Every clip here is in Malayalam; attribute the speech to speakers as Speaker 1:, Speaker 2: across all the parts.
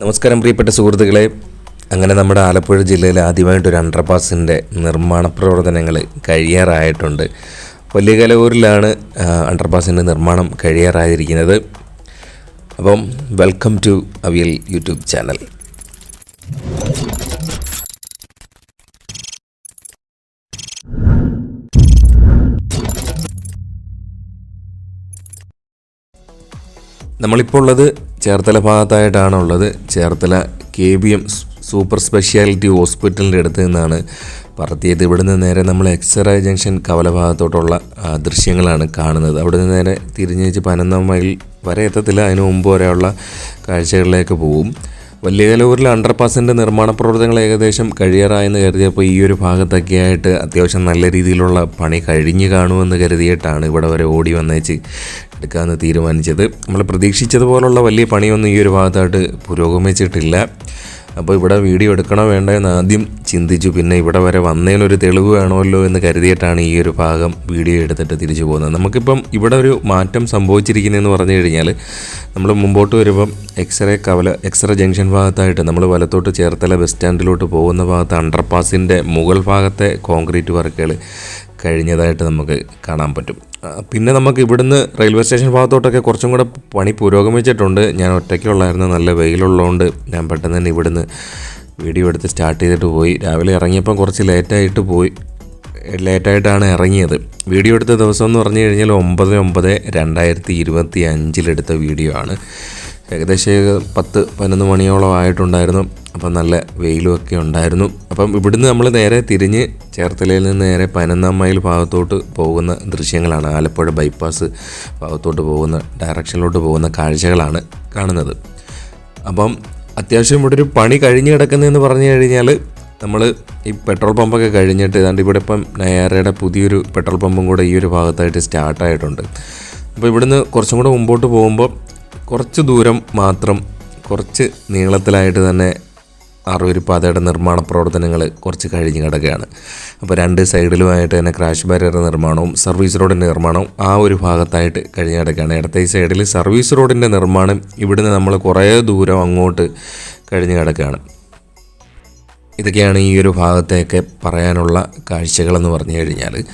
Speaker 1: നമസ്കാരം പ്രിയപ്പെട്ട സുഹൃത്തുക്കളെ. അങ്ങനെ നമ്മുടെ ആലപ്പുഴ ജില്ലയിൽ ആദ്യമായിട്ടൊരു അണ്ടർപാസിന്റെ നിർമ്മാണ പ്രവർത്തനങ്ങൾ കഴിയാറായിട്ടുണ്ട്. വലിയ കലവൂരിലാണ് അണ്ടർപാസിന്റെ നിർമ്മാണം കഴിയാറായിരിക്കുന്നത്. അപ്പം welcome to Aviyal YouTube channel നമ്മളിപ്പോൾ ഉള്ളത് ചേർത്തല ഭാഗത്തായിട്ടാണ് ഉള്ളത് Cherthala K B M super speciality ഹോസ്പിറ്റലിന്റെ അടുത്ത് നിന്നാണ് പറത്തിയത്. ഇവിടുന്ന് നേരെ നമ്മൾ എക്സറ ജംഗ്ഷൻ കവല ഭാഗത്തോട്ടുള്ള ദൃശ്യങ്ങളാണ് കാണുന്നത്. അവിടെ നിന്ന് നേരെ തിരിഞ്ഞ് വെച്ച് പതിനൊന്നാം മൈൽ വരെ എത്തത്തില്ല. അതിനു മുമ്പ് വരെയുള്ള കാഴ്ചകളിലേക്ക് പോവും വലിയകലൂരിൽ അണ്ടർ പാസിന്റെ നിർമ്മാണ പ്രവർത്തനങ്ങൾ ഏകദേശം കഴിയാറായെന്ന് കരുതിയപ്പോൾ ഈ ഒരു ഭാഗത്തൊക്കെ ആയിട്ട് അത്യാവശ്യം നല്ല രീതിയിലുള്ള പണി കഴിഞ്ഞു കാണുമെന്ന് കരുതിയിട്ടാണ് ഇവിടെ വരെ ഓടി വന്നേച്ച് എടുക്കാമെന്ന് തീരുമാനിച്ചത്. നമ്മൾ പ്രതീക്ഷിച്ചതുപോലുള്ള വലിയ പണിയൊന്നും ഈ ഒരു ഭാഗത്തായിട്ട് പുരോഗമിച്ചിട്ടില്ല. അപ്പോൾ ഇവിടെ വീഡിയോ എടുക്കണോ വേണ്ടോ എന്ന് ആദ്യം ചിന്തിച്ചു. പിന്നെ ഇവിടെ വരെ വന്നതിനൊരു തെളിവ് വേണമല്ലോ എന്ന് കരുതിയിട്ടാണ് ഈ ഒരു ഭാഗം വീഡിയോ എടുത്തിട്ട് തിരിച്ചു പോകുന്നത്. നമുക്കിപ്പം ഇവിടെ ഒരു മാറ്റം സംഭവിച്ചിരിക്കുന്നതെന്ന് പറഞ്ഞു കഴിഞ്ഞാൽ നമ്മൾ മുമ്പോട്ട് വരുമ്പം എക്സ്റേ കവല എക്സ്റേ ജംഗ്ഷൻ ഭാഗത്തായിട്ട് നമ്മൾ വലത്തോട്ട് ചേർത്തല ബസ് സ്റ്റാൻഡിലോട്ട് പോകുന്ന ഭാഗത്ത് അണ്ടർപാസിന്റെ മുകൾ ഭാഗത്തെ കോൺക്രീറ്റ് വർക്കുകൾ കഴിഞ്ഞതായിട്ട് നമുക്ക് കാണാൻ പറ്റും. പിന്നെ നമുക്ക് ഇവിടുന്ന് റെയിൽവേ സ്റ്റേഷൻ ഭാഗത്തോട്ടൊക്കെ കുറച്ചും കൂടെ പണി പുരോഗമിച്ചിട്ടുണ്ട്. ഞാൻ ഒറ്റയ്ക്കുള്ളായിരുന്നു. നല്ല വെയിലുള്ളതുകൊണ്ട് ഞാൻ പെട്ടെന്ന് തന്നെ ഇവിടുന്ന് വീഡിയോ എടുത്ത് സ്റ്റാർട്ട് ചെയ്തിട്ട് പോയി. രാവിലെ ഇറങ്ങിയപ്പോൾ കുറച്ച് ലേറ്റായിട്ട് പോയി. ലേറ്റായിട്ടാണ് ഇറങ്ങിയത്. വീഡിയോ എടുത്ത ദിവസം എന്ന് പറഞ്ഞു കഴിഞ്ഞാൽ ഒമ്പത് ഒമ്പത് രണ്ടായിരത്തി ഇരുപത്തി അഞ്ചിലെടുത്ത വീഡിയോ ആണ്. ഏകദേശം പത്ത് പതിനൊന്ന് മണിയോളം ആയിട്ടുണ്ടായിരുന്നു. അപ്പം നല്ല വെയിലും ഒക്കെ ഉണ്ടായിരുന്നു. അപ്പം ഇവിടുന്ന് നമ്മൾ നേരെ തിരിഞ്ഞ് ചേർത്തലയിൽ നിന്ന് നേരെ പതിനൊന്നാം മൈൽ ഭാഗത്തോട്ട് പോകുന്ന ദൃശ്യങ്ങളാണ്. ആലപ്പുഴ ബൈപ്പാസ് ഭാഗത്തോട്ട് പോകുന്ന ഡയറക്ഷനിലോട്ട് പോകുന്ന കാഴ്ചകളാണ് കാണുന്നത്. അപ്പം അത്യാവശ്യം ഇവിടെ ഒരു പണി കഴിഞ്ഞ് കിടക്കുന്നതെന്ന് പറഞ്ഞു കഴിഞ്ഞാൽ നമ്മൾ ഈ പെട്രോൾ പമ്പൊക്കെ കഴിഞ്ഞിട്ട് ഏതാണ്ട് ഇവിടെ ഇപ്പം നയാരയുടെ പുതിയൊരു പെട്രോൾ പമ്പും കൂടെ ഈ ഒരു ഭാഗത്തായിട്ട് സ്റ്റാർട്ടായിട്ടുണ്ട്. അപ്പോൾ ഇവിടുന്ന് കുറച്ചും കൂടെ മുമ്പോട്ട് പോകുമ്പോൾ കുറച്ച് ദൂരം മാത്രം കുറച്ച് നീളത്തിലായിട്ട് തന്നെ അറുപത് പാതയുടെ നിർമ്മാണ പ്രവർത്തനങ്ങൾ കുറച്ച് കഴിഞ്ഞ് കിടക്കുകയാണ്. അപ്പോൾ രണ്ട് സൈഡിലുമായിട്ട് തന്നെ ക്രാഷ് ബാരിയർ നിർമ്മാണവും സർവീസ് റോഡിന്റെ നിർമ്മാണവും ആ ഒരു ഭാഗത്തായിട്ട് കഴിഞ്ഞ് കിടക്കുകയാണ്. ഇടത്തെ സൈഡിൽ സർവീസ് റോഡിന്റെ നിർമ്മാണം ഇവിടുന്ന് നമ്മൾ കുറേ ദൂരം അങ്ങോട്ട് കഴിഞ്ഞ് കിടക്കുകയാണ്. ഇതൊക്കെയാണ് ഈ ഒരു ഭാഗത്തെയൊക്കെ പറയാനുള്ള കാഴ്ചകളെന്ന് പറഞ്ഞു കഴിഞ്ഞാൽ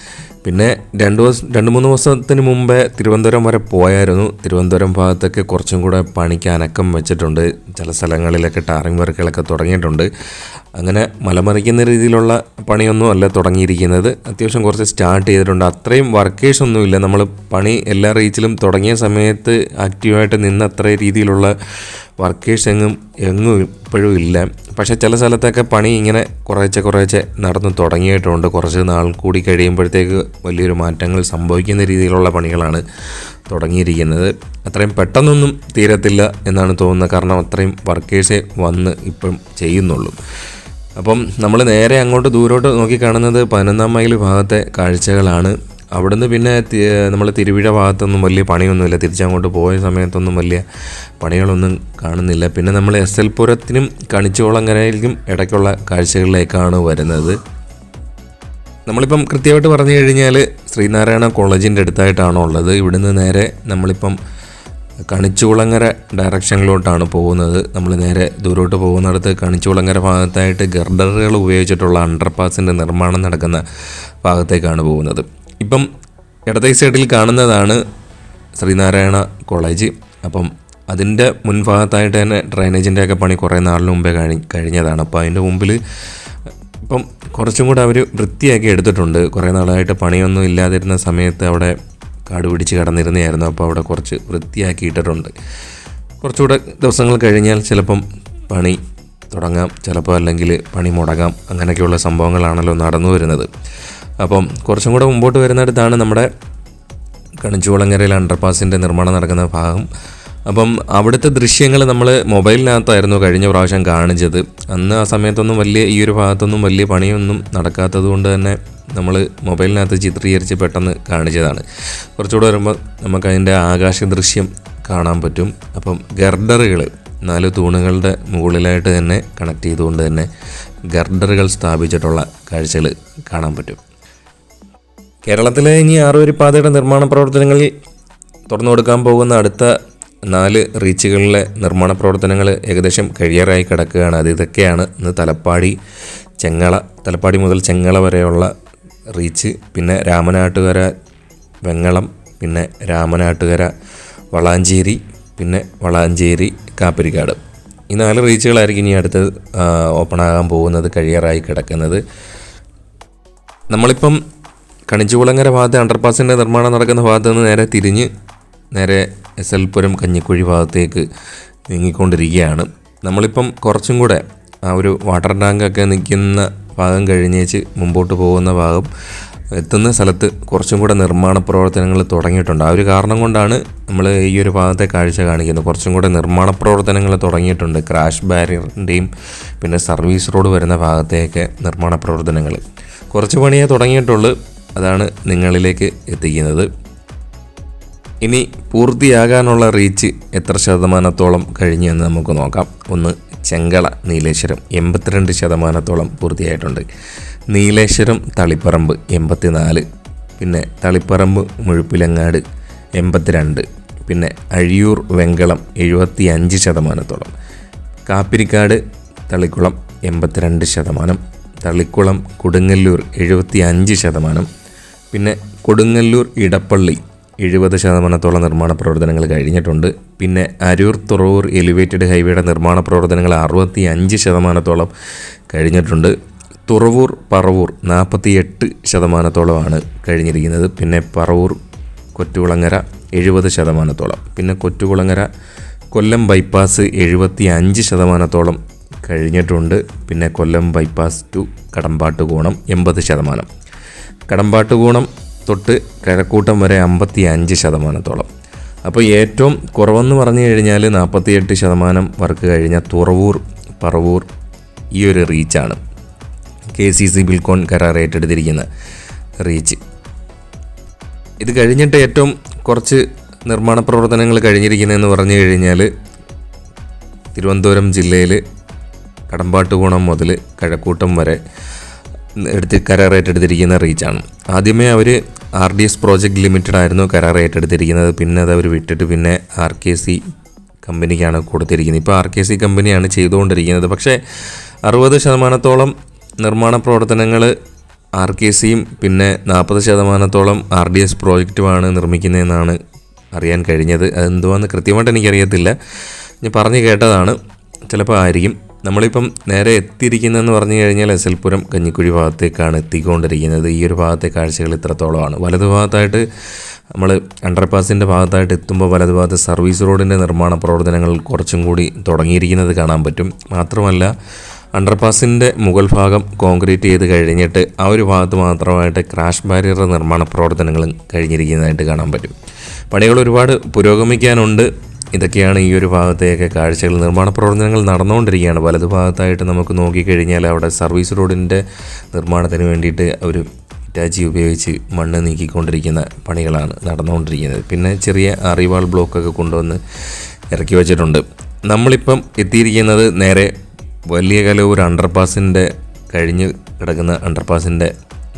Speaker 1: പിന്നെ രണ്ട് ദിവസം രണ്ട് മൂന്ന് ദിവസത്തിന് മുമ്പേ തിരുവനന്തപുരം വരെ പോയായിരുന്നു. തിരുവനന്തപുരം ഭാഗത്തൊക്കെ കുറച്ചും കൂടെ പണിക്ക് അനക്കം വെച്ചിട്ടുണ്ട്. ചില സ്ഥലങ്ങളിലൊക്കെ ടാറിങ് വർക്കുകളൊക്കെ തുടങ്ങിയിട്ടുണ്ട്. അങ്ങനെ മലമറിക്കുന്ന രീതിയിലുള്ള പണിയൊന്നും അല്ല തുടങ്ങിയിരിക്കുന്നത്. അത്യാവശ്യം കുറച്ച് സ്റ്റാർട്ട് ചെയ്തിട്ടുണ്ട്. അത്രയും വർക്കേഴ്സ് ഒന്നുമില്ല നമ്മൾ പണി എല്ലാ റീച്ചിലും തുടങ്ങിയ സമയത്ത് ആക്റ്റീവായിട്ട് നിന്ന് അത്ര രീതിയിലുള്ള വർക്കേഴ്സ് എങ്ങും എങ്ങും ഇപ്പോഴും ഇല്ല. പക്ഷേ ചില സ്ഥലത്തൊക്കെ പണി ഇങ്ങനെ കുറേച്ചെ കുറേച്ചെ നടന്നു തുടങ്ങിയിട്ടുണ്ട്. കുറച്ച് നാൾ കൂടി കഴിയുമ്പോഴത്തേക്ക് വലിയൊരു മാറ്റങ്ങൾ സംഭവിക്കുന്ന രീതിയിലുള്ള പണികളാണ് തുടങ്ങിയിരിക്കുന്നത്. അത്രയും പെട്ടെന്നൊന്നും തീരത്തില്ല എന്നാണ് തോന്നുന്നത്. കാരണം അത്രയും വർക്കേഴ്സേ വന്ന് ഇപ്പം ചെയ്യുന്നുള്ളൂ. അപ്പം നമ്മൾ നേരെ അങ്ങോട്ട് ദൂരോട്ട് നോക്കി കാണുന്നത് പതിനൊന്നാം മൈൽ ഭാഗത്തെ കാഴ്ചകളാണ്. അവിടുന്ന് പിന്നെ നമ്മൾ തിരുവിഴ ഭാഗത്തൊന്നും വലിയ പണിയൊന്നുമില്ല. തിരിച്ചങ്ങോട്ട് പോയ സമയത്തൊന്നും വലിയ പണികളൊന്നും കാണുന്നില്ല. പിന്നെ നമ്മൾ എസ് എൽ പുരത്തിനും കണിച്ചോളങ്ങരയിലേക്കും ഇടയ്ക്കുള്ള കാഴ്ചകളിലേക്കാണ് വരുന്നത്. നമ്മളിപ്പം കൃത്യമായിട്ട് പറഞ്ഞു കഴിഞ്ഞാൽ ശ്രീനാരായണ കോളേജിന്റെ അടുത്തായിട്ടാണ് ഉള്ളത് ഇവിടുന്ന് നേരെ നമ്മളിപ്പം കണിച്ചുകുളങ്ങര ഡയറക്ഷനിലോട്ടാണ് പോകുന്നത്. നമ്മൾ നേരെ ദൂരോട്ട് പോകുന്നിടത്ത് കണിച്ചുകുളങ്ങര ഭാഗത്തായിട്ട് ഗർഡറുകൾ ഉപയോഗിച്ചിട്ടുള്ള അണ്ടർപാസിന്റെ നിർമ്മാണം നടക്കുന്ന ഭാഗത്തേക്കാണ് പോകുന്നത്. ഇപ്പം ഇടത്തെ സൈഡിൽ കാണുന്നതാണ് ശ്രീനാരായണ കോളേജ്. അപ്പം അതിന്റെ മുൻഭാഗത്തായിട്ട് തന്നെ ഡ്രൈനേജിന്റെയൊക്കെ പണി കുറേ നാളിന് മുമ്പേ കഴി കഴിഞ്ഞതാണ്. അപ്പോൾ അതിന്റെ മുമ്പിൽ ഇപ്പം കുറച്ചും കൂടെ അവർ വൃത്തിയാക്കി എടുത്തിട്ടുണ്ട്. കുറേ നാളായിട്ട് പണിയൊന്നും ഇല്ലാതിരുന്ന സമയത്ത് അവിടെ കാട് പിടിച്ച് കടന്നിരുന്നതായിരുന്നു. അപ്പോൾ അവിടെ കുറച്ച് വൃത്തിയാക്കിയിട്ടിട്ടുണ്ട്. കുറച്ചുകൂടെ ദിവസങ്ങൾ കഴിഞ്ഞാൽ ചിലപ്പം പണി തുടങ്ങാം ചിലപ്പോൾ അല്ലെങ്കിൽ പണി മുടങ്ങാം. അങ്ങനെയൊക്കെയുള്ള സംഭവങ്ങളാണല്ലോ നടന്നു വരുന്നത്. അപ്പം കുറച്ചും കൂടെ മുമ്പോട്ട് വരുന്നിടത്താണ് നമ്മുടെ കണിച്ചുകുളങ്ങരയിൽ അണ്ടർപാസിന്റെ നിർമ്മാണം നടക്കുന്ന ഭാഗം. അപ്പം അവിടുത്തെ ദൃശ്യങ്ങൾ നമ്മൾ മൊബൈലിനകത്തായിരുന്നു കഴിഞ്ഞ പ്രാവശ്യം കാണിച്ചത്. അന്ന് ആ സമയത്തൊന്നും വലിയ ഈ ഒരു ഭാഗത്തൊന്നും വലിയ പണിയൊന്നും നടക്കാത്തത് കൊണ്ട് തന്നെ നമ്മൾ മൊബൈലിനകത്ത് ചിത്രീകരിച്ച് പെട്ടെന്ന് കാണിച്ചതാണ്. കുറച്ചുകൂടെ വരുമ്പോൾ നമുക്കതിന്റെ ആകാശ ദൃശ്യം കാണാൻ പറ്റും. അപ്പം ഗർഡറുകൾ നാല് തൂണുകളുടെ മുകളിലായിട്ട് തന്നെ കണക്ട് ചെയ്തുകൊണ്ട് തന്നെ ഗർഡറുകൾ സ്ഥാപിച്ചിട്ടുള്ള കാഴ്ചകൾ കാണാൻ പറ്റും. കേരളത്തിലെ ഇനി ആറുവരി പാതയുടെ നിർമ്മാണ പ്രവർത്തനങ്ങളിൽ തുറന്നു കൊടുക്കാൻ പോകുന്ന അടുത്ത നാല് റീച്ചുകളിലെ നിർമ്മാണ പ്രവർത്തനങ്ങൾ ഏകദേശം കഴിയാറായി കിടക്കുകയാണ്. അത് ഇതൊക്കെയാണ് ഇന്ന് തലപ്പാടി ചെങ്ങള തലപ്പാടി മുതൽ ചെങ്ങള വരെയുള്ള റീച്ച്. പിന്നെ രാമനാട്ടുകര വെങ്ങളം പിന്നെ രാമനാട്ടുകര വളാഞ്ചേരി പിന്നെ വളാഞ്ചേരി കാപ്പിരിക്കാട്. ഈ നാല് റീച്ചുകളായിരിക്കും ഇനി അടുത്ത് ഓപ്പൺ ആകാൻ പോകുന്നത് കഴിയാറായി കിടക്കുന്നത്. നമ്മളിപ്പം കണിച്ചുകുളങ്ങര ഭാഗത്ത് അണ്ടർപാസിന്റെ നിർമ്മാണം നടക്കുന്ന ഭാഗത്ത് നിന്ന് നേരെ തിരിഞ്ഞ് നേരെ എസ് എൽ പുരം കഞ്ഞിക്കുഴി ഭാഗത്തേക്ക് നീങ്ങിക്കൊണ്ടിരിക്കുകയാണ്. നമ്മളിപ്പം കുറച്ചും കൂടെ ആ ഒരു വാട്ടർ ടാങ്കൊക്കെ നിൽക്കുന്ന ഭാഗം കഴിഞ്ഞേച്ച് മുമ്പോട്ട് പോകുന്ന ഭാഗം എത്തുന്ന സ്ഥലത്ത് കുറച്ചും കൂടെ നിർമ്മാണ പ്രവർത്തനങ്ങൾ തുടങ്ങിയിട്ടുണ്ട്. ആ ഒരു കാരണം കൊണ്ടാണ് നമ്മൾ ഈ ഒരു ഭാഗത്തെ കാഴ്ച കാണിക്കുന്നത്. കുറച്ചും കൂടെ നിർമ്മാണ പ്രവർത്തനങ്ങൾ തുടങ്ങിയിട്ടുണ്ട്. ക്രാഷ് ബാരിയറിന്റെയും പിന്നെ സർവീസ് റോഡ് വരുന്ന ഭാഗത്തെയൊക്കെ നിർമ്മാണ പ്രവർത്തനങ്ങൾ. കുറച്ച് പണിയേ തുടങ്ങിയിട്ടുള്ളൂ. അതാണ് നിങ്ങളിലേക്ക് എത്തിക്കുന്നത്. ഇനി പൂർത്തിയാകാനുള്ള റീച്ച് എത്ര ശതമാനത്തോളം കഴിഞ്ഞു എന്ന് നമുക്ക് നോക്കാം. ഒന്ന് ചെങ്കള നീലേശ്വരം എൺപത്തിരണ്ട് ശതമാനത്തോളം പൂർത്തിയായിട്ടുണ്ട്. നീലേശ്വരം തളിപ്പറമ്പ് എൺപത്തിനാല്. പിന്നെ തളിപ്പറമ്പ് മുഴുപ്പിലങ്ങാട് എൺപത്തിരണ്ട്. പിന്നെ അഴിയൂർ വെങ്കളം എഴുപത്തി അഞ്ച് ശതമാനത്തോളം. കാപ്പിരിക്കാട് തളിക്കുളം എൺപത്തിരണ്ട് ശതമാനം. തളിക്കുളം കൊടുങ്ങല്ലൂർ എഴുപത്തി അഞ്ച് ശതമാനം. പിന്നെ കൊടുങ്ങല്ലൂർ ഇടപ്പള്ളി എഴുപത് ശതമാനത്തോളം നിർമ്മാണ പ്രവർത്തനങ്ങൾ കഴിഞ്ഞിട്ടുണ്ട്. പിന്നെ അരൂർ തുറവൂർ എലിവേറ്റഡ് ഹൈവേയുടെ നിർമ്മാണ പ്രവർത്തനങ്ങൾ അറുപത്തി അഞ്ച് ശതമാനത്തോളം കഴിഞ്ഞിട്ടുണ്ട്. തുറവൂർ പറവൂർ നാൽപ്പത്തി എട്ട് ശതമാനത്തോളമാണ് കഴിഞ്ഞിരിക്കുന്നത്. പിന്നെ പറവൂർ കൊറ്റുകുളങ്ങര എഴുപത് ശതമാനത്തോളം. പിന്നെ കൊറ്റുകുളങ്ങര കൊല്ലം ബൈപ്പാസ് എഴുപത്തി അഞ്ച് ശതമാനത്തോളം കഴിഞ്ഞിട്ടുണ്ട്. പിന്നെ കൊല്ലം ബൈപ്പാസ് ടു കടമ്പാട്ടുകോണം എൺപത് ശതമാനം. കടമ്പാട്ടുകോണം തൊട്ട് കിഴക്കൂട്ടം വരെ അമ്പത്തി അഞ്ച് ശതമാനത്തോളം. അപ്പോൾ ഏറ്റവും കുറവെന്ന് പറഞ്ഞു കഴിഞ്ഞാൽ നാൽപ്പത്തിയെട്ട് ശതമാനം വർക്ക് കഴിഞ്ഞ തുറവൂർ പറവൂർ ഈ ഒരു റീച്ചാണ് കെ സി സി ബിൽക്കോൺ കരാർ ഏറ്റെടുത്തിരിക്കുന്ന റീച്ച് ഇത് കഴിഞ്ഞിട്ട് ഏറ്റവും കുറച്ച് നിർമ്മാണ പ്രവർത്തനങ്ങൾ കഴിഞ്ഞിരിക്കുന്നതെന്ന് പറഞ്ഞു കഴിഞ്ഞാൽ തിരുവനന്തപുരം ജില്ലയിൽ കടമ്പാട്ടുകോണം മുതൽ കഴക്കൂട്ടം വരെ എടുത്ത് കരാർ ഏറ്റെടുത്തിരിക്കുന്ന റീച്ചാണ്. ആദ്യമേ അവർ R D S project limited ആയിരുന്നു കരാർ ഏറ്റെടുത്തിരിക്കുന്നത്. പിന്നെ അത് അവർ വിട്ടിട്ട് പിന്നെ ആർ കെ സി കമ്പനിക്കാണ് കൊടുത്തിരിക്കുന്നത്. ഇപ്പോൾ ആർ കെ സി കമ്പനിയാണ് ചെയ്തുകൊണ്ടിരിക്കുന്നത്. പക്ഷേ അറുപത് ശതമാനത്തോളം നിർമ്മാണ പ്രവർത്തനങ്ങൾ ആർ കെ സിയും പിന്നെ നാൽപ്പത് ശതമാനത്തോളം ആർ ഡി എസ് പ്രോജക്റ്റുമാണ് നിർമ്മിക്കുന്നതെന്നാണ് അറിയാൻ കഴിഞ്ഞത്. അതെന്തുവാന്ന് കൃത്യമായിട്ട് എനിക്കറിയത്തില്ല. ഞാൻ പറഞ്ഞു കേട്ടതാണ്. ചിലപ്പോൾ ആയിരിക്കും. നമ്മളിപ്പം നേരെ എത്തിയിരിക്കുന്നതെന്ന് പറഞ്ഞു കഴിഞ്ഞാൽ എസൽപുരം കഞ്ഞിക്കുഴി ഭാഗത്തേക്കാണ് എത്തിക്കൊണ്ടിരിക്കുന്നത്. ഈ ഒരു ഭാഗത്തെ കാഴ്ചകൾ ഇത്രത്തോളമാണ്. വലതു ഭാഗത്തായിട്ട് നമ്മൾ അണ്ടർപാസിന്റെ ഭാഗത്തായിട്ട് എത്തുമ്പോൾ വലതു ഭാഗത്ത് സർവീസ് റോഡിന്റെ നിർമ്മാണ പ്രവർത്തനങ്ങൾ കുറച്ചും കൂടി തുടങ്ങിയിരിക്കുന്നത് കാണാൻ പറ്റും. മാത്രമല്ല അണ്ടർപാസിന്റെ മുകൾ ഭാഗം കോൺക്രീറ്റ് ചെയ്ത് കഴിഞ്ഞിട്ട് ആ ഒരു ഭാഗത്ത് മാത്രമായിട്ട് ക്രാഷ് ബാരിയർ നിർമ്മാണ പ്രവർത്തനങ്ങളും കഴിഞ്ഞിരിക്കുന്നതായിട്ട് കാണാൻ പറ്റും. പണികൾ ഒരുപാട് പുരോഗമിക്കാനുണ്ട്. ഇതൊക്കെയാണ് ഈ ഒരു ഭാഗത്തെയൊക്കെ കാഴ്ചകൾ. നിർമ്മാണ പ്രവർത്തനങ്ങൾ നടന്നുകൊണ്ടിരിക്കുകയാണ്. വലതു ഭാഗത്തായിട്ട് നമുക്ക് നോക്കിക്കഴിഞ്ഞാൽ അവിടെ സർവീസ് റോഡിന്റെ നിർമ്മാണത്തിന് വേണ്ടിയിട്ട് ഒരു ഇറ്റാച്ചി ഉപയോഗിച്ച് മണ്ണ് നീക്കിക്കൊണ്ടിരിക്കുന്ന പണികളാണ് നടന്നുകൊണ്ടിരിക്കുന്നത്. പിന്നെ ചെറിയ അറിവാൾ ബ്ലോക്കൊക്കെ കൊണ്ടുവന്ന് ഇറക്കി വച്ചിട്ടുണ്ട്. നമ്മളിപ്പം എത്തിയിരിക്കുന്നത് നേരെ വലിയ കലവൂർ അണ്ടർപാസിന്റെ കഴിഞ്ഞ് കിടക്കുന്ന അണ്ടർപാസിന്റെ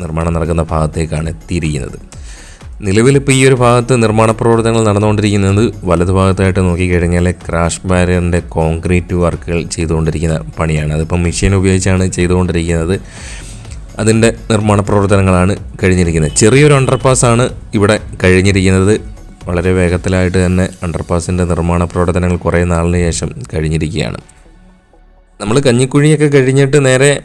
Speaker 1: നിർമ്മാണം നടക്കുന്ന ഭാഗത്തേക്കാണ് എത്തിയിരിക്കുന്നത്. നിലവിലിപ്പോൾ ഈ ഒരു ഭാഗത്ത് നിർമ്മാണ പ്രവർത്തനങ്ങൾ നടന്നുകൊണ്ടിരിക്കുന്നത് വലതു ഭാഗത്തായിട്ട് നോക്കിക്കഴിഞ്ഞാൽ ക്രാഷ് ബാരിയറിന്റെ കോൺക്രീറ്റ് വർക്കുകൾ ചെയ്തുകൊണ്ടിരിക്കുന്ന പണിയാണ്. അതിപ്പം മെഷീൻ ഉപയോഗിച്ചാണ് ചെയ്തുകൊണ്ടിരിക്കുന്നത്. അതിന്റെ നിർമ്മാണ പ്രവർത്തനങ്ങളാണ് കഴിഞ്ഞിരിക്കുന്നത്. ചെറിയൊരു അണ്ടർപാസ്സാണ് ഇവിടെ കഴിഞ്ഞിരിക്കുന്നത്. വളരെ വേഗത്തിലായിട്ട് തന്നെ അണ്ടർപാസിന്റെ നിർമ്മാണ പ്രവർത്തനങ്ങൾ കുറേ നാളിന് ശേഷം കഴിഞ്ഞിരിക്കുകയാണ്. നമ്മൾ കഞ്ഞിക്കുഴിയൊക്കെ കഴിഞ്ഞിട്ട് നേരെ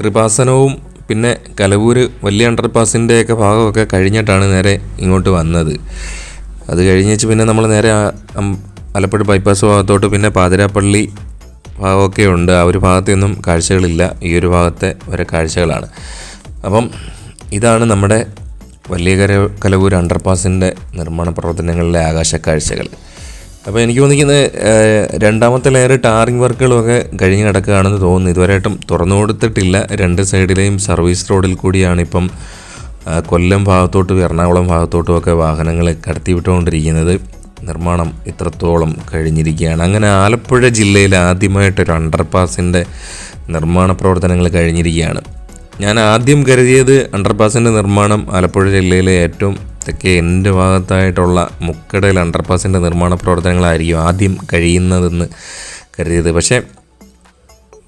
Speaker 1: കൃപാസനവും പിന്നെ കലവൂർ വലിയ അണ്ടർപാസിന്റെ ഒക്കെ ഭാഗമൊക്കെ കഴിഞ്ഞിട്ടാണ് നേരെ ഇങ്ങോട്ട് വന്നത്. അത് കഴിഞ്ഞിട്ട് പിന്നെ നമ്മൾ നേരെ ആലപ്പുഴ ബൈപ്പാസ് ഭാഗത്തോട്ട് പിന്നെ പാതിരാപ്പള്ളി ഭാഗമൊക്കെ ഉണ്ട്. ആ ഒരു ഭാഗത്തൊന്നും കാഴ്ചകളില്ല. ഈ ഒരു ഭാഗത്തെ വരെ കാഴ്ചകളാണ്. അപ്പം ഇതാണ് നമ്മുടെ വലിയ കര കലവൂർ അണ്ടർപാസിന്റെ നിർമ്മാണ പ്രവർത്തനങ്ങളിലെ ആകാശ കാഴ്ചകൾ. അപ്പോൾ എനിക്ക് തോന്നിക്കുന്നത് രണ്ടാമത്തെ ലെയർ ടാറിങ് വർക്കുകളൊക്കെ കഴിഞ്ഞ് കിടക്കുകയാണെന്ന് തോന്നുന്നു. ഇതുവരെയായിട്ടും തുറന്നു കൊടുത്തിട്ടില്ല. രണ്ട് സൈഡിലെയും സർവീസ് റോഡിൽ കൂടിയാണ് ഇപ്പം കൊല്ലം ഭാഗത്തോട്ടും എറണാകുളം ഭാഗത്തോട്ടും ഒക്കെ വാഹനങ്ങൾ കടത്തിവിട്ടുകൊണ്ടിരിക്കുന്നത്. നിർമ്മാണം ഇത്രത്തോളം കഴിഞ്ഞിരിക്കുകയാണ്. അങ്ങനെ ആലപ്പുഴ ജില്ലയിൽ ആദ്യമായിട്ടൊരു അണ്ടർപാസിന്റെ നിർമ്മാണ പ്രവർത്തനങ്ങൾ കഴിഞ്ഞിരിക്കുകയാണ്. ഞാൻ ആദ്യം കരുതിയത് അണ്ടർപാസിന്റെ നിർമ്മാണം ആലപ്പുഴ ജില്ലയിലെ ഏറ്റവും തെക്കേ എന്റെ ഭാഗത്തായിട്ടുള്ള മുക്കടയിൽ അണ്ടർപാസിന്റെ നിർമ്മാണ പ്രവർത്തനങ്ങളായിരിക്കും ആദ്യം കഴിയുന്നതെന്ന് കരുതിയത്. പക്ഷേ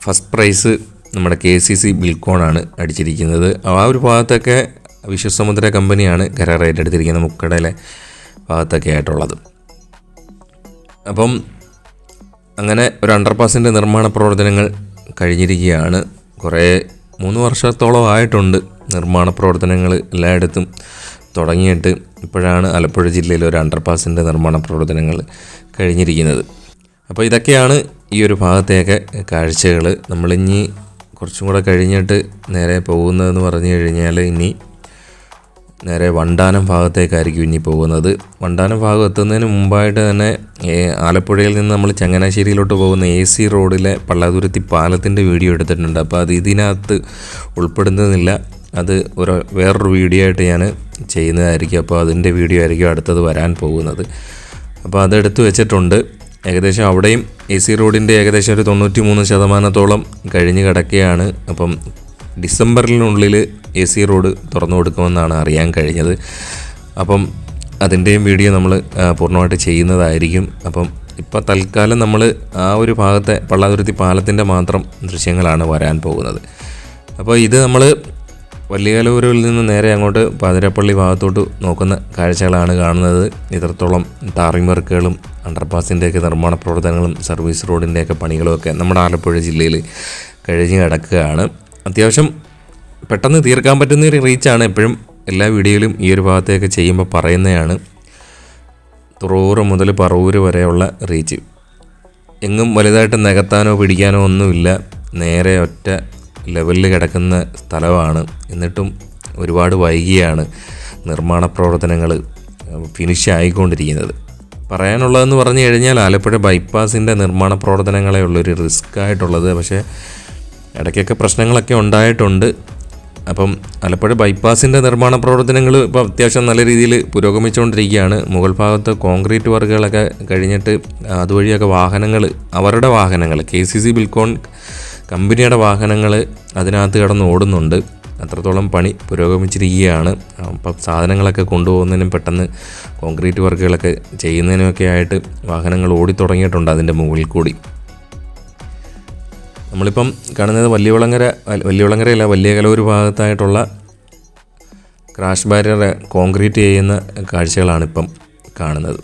Speaker 1: ഫസ്റ്റ് പ്രൈസ് നമ്മുടെ കെ സി സി ബിൽക്കോണാണ് അടിച്ചിരിക്കുന്നത്. ആ ഒരു ഭാഗത്തൊക്കെ വിശ്വസമുദ്ര കമ്പനിയാണ് കരാർ ഏറ്റെടുത്തിരിക്കുന്നത് മുക്കടയിലെ ഭാഗത്തൊക്കെ ആയിട്ടുള്ളത്. അപ്പം അങ്ങനെ ഒരു അണ്ടർപാസിന്റെ നിർമ്മാണ പ്രവർത്തനങ്ങൾ കഴിഞ്ഞിരിക്കുകയാണ്. കുറേ മൂന്ന് വർഷത്തോളം ആയിട്ടുണ്ട് നിർമ്മാണ പ്രവർത്തനങ്ങൾ എല്ലായിടത്തും തുടങ്ങിയിട്ട് ഇപ്പോഴാണ് ആലപ്പുഴ ജില്ലയിൽ ഒരു അണ്ടർപാസിന്റെ നിർമ്മാണ പ്രവർത്തനങ്ങൾ കഴിഞ്ഞിരിക്കുന്നത്. അപ്പോൾ ഇതൊക്കെയാണ് ഈ ഒരു ഭാഗത്തെയൊക്കെ കാഴ്ചകൾ. നമ്മളിനി കുറച്ചും കൂടെ കഴിഞ്ഞിട്ട് നേരെ പോകുന്നതെന്ന് പറഞ്ഞു കഴിഞ്ഞാൽ ഇനി നേരെ വണ്ടാനം ഭാഗത്തേക്കായിരിക്കും ഇനി പോകുന്നത്. വണ്ടാനം ഭാഗം എത്തുന്നതിന് മുമ്പായിട്ട് തന്നെ ആലപ്പുഴയിൽ നിന്ന് നമ്മൾ ചങ്ങനാശ്ശേരിയിലോട്ട് പോകുന്ന എ സി റോഡിലെ പള്ളാതുരുത്തി പാലത്തിന്റെ വീഡിയോ എടുത്തിട്ടുണ്ട്. അപ്പോൾ അത് ഇതിനകത്ത് ഉൾപ്പെടുന്നതില്ല. അത് ഒരു വേറൊരു വീഡിയോ ആയിട്ട് ഞാൻ ചെയ്യുന്നതായിരിക്കും. അപ്പോൾ അതിന്റെ വീഡിയോ ആയിരിക്കും അടുത്തത് വരാൻ പോകുന്നത്. അപ്പോൾ അതെടുത്ത് വെച്ചിട്ടുണ്ട്. ഏകദേശം അവിടെയും എ സി റോഡിന്റെ ഏകദേശം ഒരു തൊണ്ണൂറ്റി മൂന്ന് ശതമാനത്തോളം കഴിഞ്ഞ് കിടക്കുകയാണ്. അപ്പം ഡിസംബറിനുള്ളിൽ എ സി റോഡ് തുറന്നു കൊടുക്കുമെന്നാണ് അറിയാൻ കഴിഞ്ഞത്. അപ്പം അതിന്റെയും വീഡിയോ നമ്മൾ പൂർണമായിട്ട് ചെയ്യുന്നതായിരിക്കും. അപ്പം ഇപ്പോൾ തൽക്കാലം നമ്മൾ ആ ഒരു ഭാഗത്തെ പള്ളാതുരുത്തി പാലത്തിന്റെ മാത്രം ദൃശ്യങ്ങളാണ് വരാൻ പോകുന്നത്. അപ്പോൾ ഇത് നമ്മൾ വലിയകലൂരിൽ നിന്ന് നേരെ അങ്ങോട്ട് പാതിരപ്പള്ളി ഭാഗത്തോട്ട് നോക്കുന്ന കാഴ്ചകളാണ് കാണുന്നത്. ഇത്രത്തോളം ടാറിംഗ് വർക്കുകളും അണ്ടർപാസിന്റെയൊക്കെ നിർമ്മാണ പ്രവർത്തനങ്ങളും സർവീസ് റോഡിന്റെയൊക്കെ പണികളുമൊക്കെ നമ്മുടെ ആലപ്പുഴ ജില്ലയിൽ കഴിഞ്ഞ് കിടക്കുകയാണ്. അത്യാവശ്യം പെട്ടെന്ന് തീർക്കാൻ പറ്റുന്ന ഒരു റീച്ചാണ് എപ്പോഴും എല്ലാ വീഡിയോയിലും ഈ ഒരു ഭാഗത്തെയൊക്കെ ചെയ്യുമ്പോൾ പറയുന്നതാണ്. തുറവൂറ് മുതൽ പറവൂര് വരെയുള്ള റീച്ച് എങ്ങും വലുതായിട്ട് നികത്താനോ പിടിക്കാനോ ഒന്നുമില്ല. നേരെ ഒറ്റ ലെവലിൽ കിടക്കുന്ന സ്ഥലമാണ്. എന്നിട്ടും ഒരുപാട് വൈകിയാണ് നിർമ്മാണ പ്രവർത്തനങ്ങൾ ഫിനിഷ് ആയിക്കൊണ്ടിരിക്കുന്നത്. പറയാനുള്ളതെന്ന് പറഞ്ഞു കഴിഞ്ഞാൽ ആലപ്പുഴ ബൈപ്പാസിന്റെ നിർമ്മാണ പ്രവർത്തനങ്ങളെ ഉള്ളൊരു റിസ്ക് ആയിട്ടുള്ളത്. പക്ഷേ ഇടയ്ക്കൊക്കെ പ്രശ്നങ്ങളൊക്കെ ഉണ്ടായിട്ടുണ്ട്. അപ്പം ആലപ്പുഴ ബൈപ്പാസിന്റെ നിർമ്മാണ പ്രവർത്തനങ്ങൾ ഇപ്പോൾ അത്യാവശ്യം നല്ല രീതിയിൽ പുരോഗമിച്ചുകൊണ്ടിരിക്കുകയാണ്. മുകൾ ഭാഗത്ത് കോൺക്രീറ്റ് വർക്കുകളൊക്കെ കഴിഞ്ഞിട്ട് അതുവഴിയൊക്കെ വാഹനങ്ങൾ അവരുടെ വാഹനങ്ങൾ കെ സി സി ബിൽക്കോൺ കമ്പനിയുടെ വാഹനങ്ങൾ അതിനകത്ത് കിടന്ന് ഓടുന്നുണ്ട്. അത്രത്തോളം പണി പുരോഗമിച്ചിരിക്കുകയാണ്. അപ്പം സാധനങ്ങളൊക്കെ കൊണ്ടുപോകുന്നതിനും പെട്ടെന്ന് കോൺക്രീറ്റ് വർക്കുകളൊക്കെ ചെയ്യുന്നതിനുമൊക്കെ ആയിട്ട് വാഹനങ്ങൾ ഓടിത്തുടങ്ങിയിട്ടുണ്ട് അതിന്റെ മുകളിൽ കൂടി. നമ്മളിപ്പം കാണുന്നത് വലിയകുളങ്ങര വലിയകുളങ്ങരയല്ല വലിയ കലൂർ ഭാഗത്തായിട്ടുള്ള ക്രാഷ് ബാരിയർ കോൺക്രീറ്റ് ചെയ്യുന്ന കാഴ്ചകളാണിപ്പം കാണുന്നത്.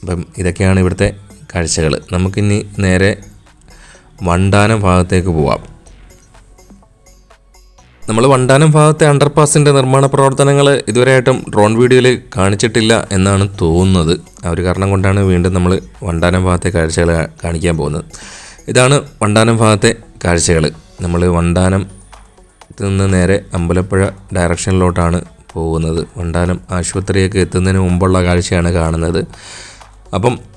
Speaker 1: അപ്പം ഇതൊക്കെയാണ് ഇവിടുത്തെ കാഴ്ചകൾ നമുക്കിനി നേരെ വണ്ടാനം ഭാഗത്തേക്ക് പോവാം. നമ്മൾ വണ്ടാനം ഭാഗത്തെ അണ്ടർപാസിന്റെ നിർമ്മാണ പ്രവർത്തനങ്ങൾ ഇതുവരെയായിട്ടും ഡ്രോൺ വീഡിയോയിൽ കാണിച്ചിട്ടില്ല എന്നാണ് തോന്നുന്നത്. ആ ഒരു കാരണം കൊണ്ടാണ് വീണ്ടും നമ്മൾ വണ്ടാനം ഭാഗത്തെ കാഴ്ചകൾ കാണിക്കാൻ പോകുന്നത്. ഇതാണ് വണ്ടാനം ഭാഗത്തെ കാഴ്ചകൾ നമ്മൾ വണ്ടാനം നിന്ന് നേരെ അമ്പലപ്പുഴ ഡയറക്ഷനിലോട്ടാണ് പോകുന്നത്. വണ്ടാനം ആശുപത്രിയൊക്കെ എത്തുന്നതിന് മുമ്പുള്ള കാഴ്ചയാണ് കാണുന്നത്. അപ്പം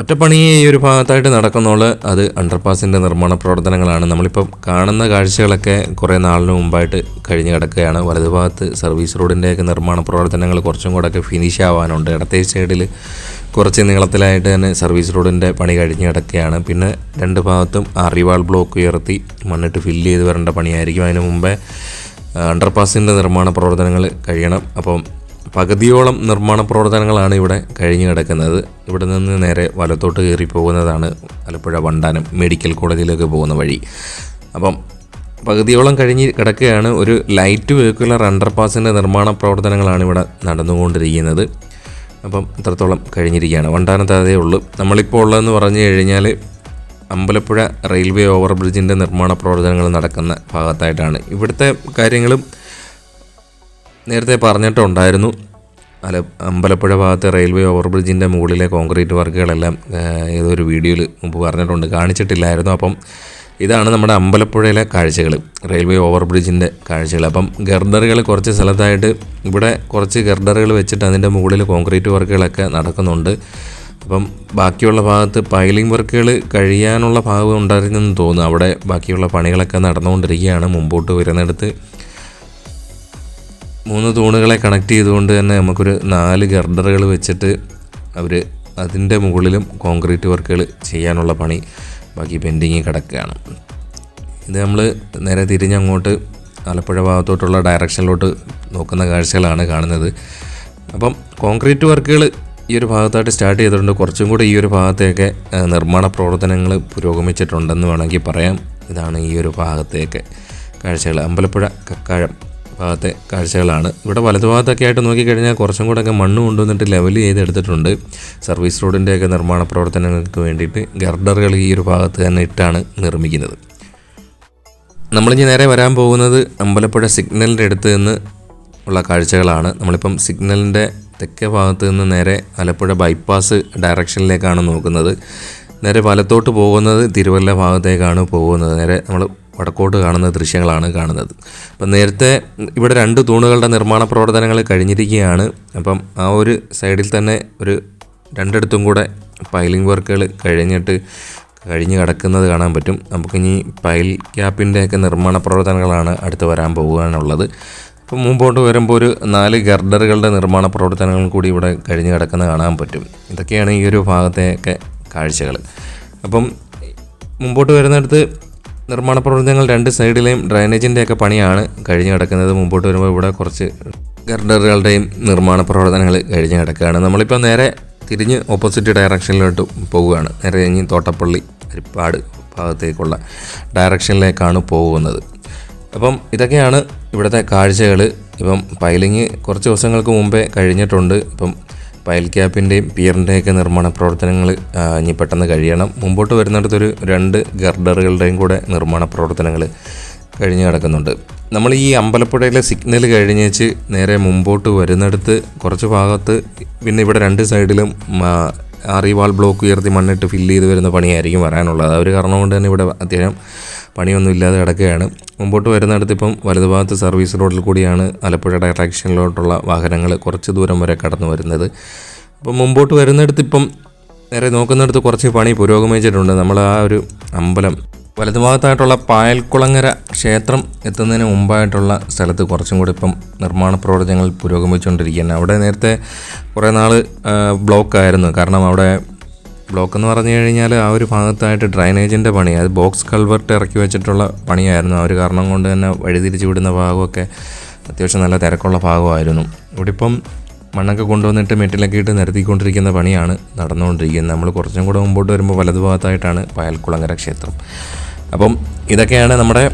Speaker 1: ഒറ്റപ്പണി ഈ ഒരു ഭാഗത്തായിട്ട് നടക്കുന്നുള്ളു അത് അണ്ടർപാസിന്റെ നിർമ്മാണ പ്രവർത്തനങ്ങളാണ്. നമ്മളിപ്പം കാണുന്ന കാഴ്ചകളൊക്കെ കുറേ നാളിന് മുമ്പായിട്ട് കഴിഞ്ഞ് കിടക്കുകയാണ്. വലതുഭാഗത്ത് സർവീസ് റോഡിന്റെയൊക്കെ നിർമ്മാണ പ്രവർത്തനങ്ങൾ കുറച്ചും കൂടെയൊക്കെ ഫിനിഷ് ആവാനുണ്ട്. ഇടത്തെ സൈഡിൽ കുറച്ച് നീളത്തിലായിട്ട് തന്നെ സർവീസ് റോഡിന്റെ പണി കഴിഞ്ഞ് കിടക്കുകയാണ്. പിന്നെ രണ്ട് ഭാഗത്തും അറിവാൾ ബ്ലോക്ക് ഉയർത്തി മണ്ണിട്ട് ഫില്ല് ചെയ്ത് വരേണ്ട പണിയായിരിക്കും. അതിന് മുമ്പേ അണ്ടർപാസിന്റെ നിർമ്മാണ പ്രവർത്തനങ്ങൾ കഴിയണം. അപ്പം പകുതിയോളം നിർമ്മാണ പ്രവർത്തനങ്ങളാണ് ഇവിടെ കഴിഞ്ഞു കിടക്കുന്നത്. ഇവിടെ നിന്ന് നേരെ വലത്തോട്ട് കയറി പോകുന്നതാണ് ആലപ്പുഴ വണ്ടാനം മെഡിക്കൽ കോളേജിലേക്ക് പോകുന്ന വഴി. അപ്പം പകുതിയോളം കഴിഞ്ഞ് കിടക്കുകയാണ്. ഒരു ലൈറ്റ് വെഹിക്കുലർ അണ്ടർപാസിന്റെ നിർമ്മാണ പ്രവർത്തനങ്ങളാണ് ഇവിടെ നടന്നുകൊണ്ടിരിക്കുന്നത്. അപ്പം ഇത്രത്തോളം കഴിഞ്ഞിരിക്കുകയാണ്. വണ്ടാനത്ത് അതേ ഉള്ളൂ. നമ്മളിപ്പോൾ ഉള്ളതെന്ന് പറഞ്ഞു കഴിഞ്ഞാൽ അമ്പലപ്പുഴ റെയിൽവേ ഓവർ ബ്രിഡ്ജിന്റെ നിർമ്മാണ പ്രവർത്തനങ്ങൾ നടക്കുന്ന ഭാഗത്തായിട്ടാണ്. ഇവിടുത്തെ കാര്യങ്ങളും നേരത്തെ പറഞ്ഞിട്ടുണ്ടായിരുന്നു അല്ല അമ്പലപ്പുഴ ഭാഗത്തെ റെയിൽവേ ഓവർബ്രിഡ്ജിന്റെ മുകളിലെ കോൺക്രീറ്റ് വർക്കുകളെല്ലാം ആ, ഏതോ ഒരു വീഡിയോയിൽ മുമ്പ് പറഞ്ഞിട്ടുണ്ട് കാണിച്ചിട്ടില്ലായിരുന്നു. അപ്പം ഇതാണ് നമ്മുടെ അമ്പലപ്പുഴയിലെ കാഴ്ചകൾ റെയിൽവേ ഓവർബ്രിഡ്ജിന്റെ കാഴ്ചകൾ. അപ്പം ഗർഡറുകൾ കുറച്ച് സ്ഥലത്തായിട്ട് ഇവിടെ കുറച്ച് ഗർഡറുകൾ വെച്ചിട്ട് അതിന്റെ മുകളിൽ കോൺക്രീറ്റ് വർക്കുകളൊക്കെ നടക്കുന്നുണ്ട്. അപ്പം ബാക്കിയുള്ള ഭാഗത്ത് പൈലിംഗ് വർക്കുകൾ കഴിയാനുള്ള ഭാഗം ഉണ്ടായിരുന്നെന്ന് തോന്നുന്നു. അവിടെ ബാക്കിയുള്ള പണികളൊക്കെ നടന്നുകൊണ്ടിരിക്കുകയാണ് മുമ്പോട്ട് വരുന്നിടത്ത്. മൂന്ന് തൂണുകളെ കണക്ട് ചെയ്തുകൊണ്ട് തന്നെ നമുക്കൊരു നാല് ഗർഡറുകൾ വെച്ചിട്ട് അവർ അതിന്റെ മുകളിലും കോൺക്രീറ്റ് വർക്കുകൾ ചെയ്യാനുള്ള പണി ബാക്കി പെൻഡിങ് കിടക്കുകയാണ്. ഇത് നമ്മൾ നേരെ തിരിഞ്ഞങ്ങോട്ട് ആലപ്പുഴ ഭാഗത്തോട്ടുള്ള ഡയറക്ഷനിലോട്ട് നോക്കുന്ന കാഴ്ചകളാണ് കാണുന്നത്. അപ്പം കോൺക്രീറ്റ് വർക്കുകൾ ഈ ഒരു ഭാഗത്തായിട്ട് സ്റ്റാർട്ട് ചെയ്തിട്ടുണ്ട്. കുറച്ചും കൂടി ഈ ഒരു ഭാഗത്തെയൊക്കെ നിർമ്മാണ പ്രവർത്തനങ്ങൾ പുരോഗമിച്ചിട്ടുണ്ടെന്ന് വേണമെങ്കിൽ പറയാം. ഇതാണ് ഈ ഒരു ഭാഗത്തെയൊക്കെ കാഴ്ചകൾ. അമ്പലപ്പുഴ കക്കാഴം. ഭാഗത്തെ കാഴ്ചകളാണ്. ഇവിടെ വലതുഭാഗത്തൊക്കെ ആയിട്ട് നോക്കിക്കഴിഞ്ഞാൽ കുറച്ചും കൂടെ ഒക്കെ മണ്ണ് കൊണ്ടുവന്നിട്ട് ലെവൽ ചെയ്തെടുത്തിട്ടുണ്ട്. സർവീസ് റോഡിന്റെയൊക്കെ നിർമ്മാണ പ്രവർത്തനങ്ങൾക്ക് വേണ്ടിയിട്ട് ഗർഡറുകൾ ഈ ഒരു ഭാഗത്ത് തന്നെ ഇട്ടാണ് നിർമ്മിക്കുന്നത്. നമ്മളിനി നേരെ വരാൻ പോകുന്നത് അമ്പലപ്പുഴ സിഗ്നലിന്റെ അടുത്ത് നിന്ന് ഉള്ള കാഴ്ചകളാണ്. നമ്മളിപ്പം സിഗ്നലിന്റെ തെക്കേ ഭാഗത്ത് നിന്ന് നേരെ ആലപ്പുഴ ബൈപ്പാസ് ഡയറക്ഷനിലേക്കാണ് നോക്കുന്നത്. നേരെ വലത്തോട്ട് പോകുന്നത് തിരുവല്ല ഭാഗത്തേക്കാണ് പോകുന്നത്. നേരെ നമ്മൾ വടക്കോട്ട് കാണുന്ന ദൃശ്യങ്ങളാണ് കാണുന്നത്. അപ്പം നേരത്തെ ഇവിടെ രണ്ട് തൂണുകളുടെ നിർമ്മാണ പ്രവർത്തനങ്ങൾ കഴിഞ്ഞിരിക്കുകയാണ്. അപ്പം ആ ഒരു സൈഡിൽ തന്നെ ഒരു രണ്ടിടത്തും കൂടെ പൈലിംഗ് വർക്കുകൾ കഴിഞ്ഞിട്ട് കഴിഞ്ഞ് കിടക്കുന്നത് കാണാൻ പറ്റും. നമുക്കിനി പൈൽ ക്യാപ്പിന്റെയൊക്കെ നിർമ്മാണ പ്രവർത്തനങ്ങളാണ് അടുത്ത് വരാൻ പോകുവാനുള്ളത്. അപ്പം മുമ്പോട്ട് വരുമ്പോൾ ഒരു നാല് ഗർഡറുകളുടെ നിർമ്മാണ പ്രവർത്തനങ്ങൾ കൂടി ഇവിടെ കഴിഞ്ഞ് കിടക്കുന്നത് കാണാൻ പറ്റും. ഇതൊക്കെയാണ് ഈ ഒരു ഭാഗത്തെയൊക്കെ കാഴ്ചകൾ. അപ്പം മുമ്പോട്ട് വരുന്നിടത്ത് നിർമ്മാണ പ്രവർത്തനങ്ങൾ രണ്ട് സൈഡിലെയും ഡ്രൈനേജിന്റെയൊക്കെ പണിയാണ് കഴിഞ്ഞ് കിടക്കുന്നത്. മുമ്പോട്ട് വരുമ്പോൾ ഇവിടെ കുറച്ച് ഗർഡറുകളുടെയും നിർമ്മാണ പ്രവർത്തനങ്ങൾ കഴിഞ്ഞ് കിടക്കുകയാണ്. നമ്മളിപ്പോൾ നേരെ തിരിഞ്ഞ് ഓപ്പോസിറ്റ് ഡയറക്ഷനിലോട്ട് പോവുകയാണ്. നേരെ കഴിഞ്ഞ് തോട്ടപ്പള്ളി അരിപ്പാട് ഭാഗത്തേക്കുള്ള ഡയറക്ഷനിലേക്കാണ് പോകുന്നത്. അപ്പം ഇതൊക്കെയാണ് ഇവിടുത്തെ കാഴ്ചകൾ. ഇപ്പം പൈലിങ് കുറച്ച് ദിവസങ്ങൾക്ക് മുമ്പേ കഴിഞ്ഞിട്ടുണ്ട്. ഇപ്പം പൈൽ ക്യാപ്പിന്റെയും പിയറിന്റെയൊക്കെ നിർമ്മാണ പ്രവർത്തനങ്ങൾ ഇനി പെട്ടെന്ന് കഴിയണം. മുമ്പോട്ട് വരുന്നിടത്തൊരു രണ്ട് ഗർഡറുകളുടെയും കൂടെ നിർമ്മാണ പ്രവർത്തനങ്ങൾ കഴിഞ്ഞ് കിടക്കുന്നുണ്ട് നമ്മൾ ഈ അമ്പലപ്പുഴയിലെ സിഗ്നൽ കഴിഞ്ഞേച്ച് നേരെ മുമ്പോട്ട് വരുന്നിടത്ത് കുറച്ച് ഭാഗത്ത് പിന്നെ ഇവിടെ രണ്ട് സൈഡിലും ആറിവാൾ ബ്ലോക്ക് ഉയർത്തി മണ്ണിട്ട് ഫില്ല് ചെയ്ത് വരുന്ന പണിയായിരിക്കും വരാനുള്ളത്. ആ ഒരു കാരണം കൊണ്ട് തന്നെ ഇവിടെ അത്യാവശ്യം പണിയൊന്നും ഇല്ലാതെ കിടക്കുകയാണ്. മുമ്പോട്ട് വരുന്നിടത്ത് ഇപ്പം വലതുഭാഗത്ത് സർവീസ് റോഡിൽ കൂടിയാണ് ആലപ്പുഴ ഡയറക്ഷനിലോട്ടുള്ള വാഹനങ്ങൾ കുറച്ച് ദൂരം വരെ കടന്നു വരുന്നത്. അപ്പം മുമ്പോട്ട് വരുന്നിടത്ത് ഇപ്പം നേരെ നോക്കുന്നിടത്ത് കുറച്ച് പണി പുരോഗമിച്ചിട്ടുണ്ട്. നമ്മൾ ആ ഒരു അമ്പലം വലതുഭാഗത്തായിട്ടുള്ള പായൽക്കുളങ്ങര ക്ഷേത്രം എത്തുന്നതിന് മുമ്പായിട്ടുള്ള സ്ഥലത്ത് കുറച്ചും കൂടി ഇപ്പം നിർമ്മാണ പ്രവർത്തനങ്ങൾ പുരോഗമിച്ചുകൊണ്ടിരിക്കുകയാണ്. അവിടെ നേരത്തെ കുറേ നാൾ ബ്ലോക്കായിരുന്നു. കാരണം അവിടെ ബ്ലോക്ക് എന്ന് പറഞ്ഞു കഴിഞ്ഞാൽ ആ ഒരു ഭാഗത്തായിട്ട് ഡ്രൈനേജിന്റെ പണി അത് ബോക്സ് കൾവർട്ട് ഇറക്കി വെച്ചിട്ടുള്ള പണിയായിരുന്നു. ആ ഒരു കാരണം കൊണ്ട് തന്നെ വഴിതിരിച്ച് വിടുന്ന ഭാഗമൊക്കെ അത്യാവശ്യം നല്ല തിരക്കുള്ള ഭാഗമായിരുന്നു. ഇവിടെ ഇപ്പം മണ്ണൊക്കെ കൊണ്ടുവന്നിട്ട് മെറ്റിലൊക്കെ ഇട്ട് നിരത്തിക്കൊണ്ടിരിക്കുന്ന പണിയാണ് നടന്നുകൊണ്ടിരിക്കുന്നത്. നമ്മൾ കുറച്ചും കൂടെ മുമ്പോട്ട് വരുമ്പോൾ വലതു ഭാഗത്തായിട്ടാണ് പായൽക്കുളങ്ങര ക്ഷേത്രം. അപ്പം ഇതൊക്കെയാണ് നമ്മുടെ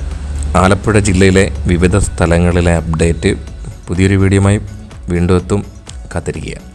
Speaker 1: ആലപ്പുഴ ജില്ലയിലെ വിവിധ സ്ഥലങ്ങളിലെ അപ്ഡേറ്റ് പുതിയൊരു വീഡിയോയുമായി വീണ്ടും എത്തും. കാത്തിരിക്കുക.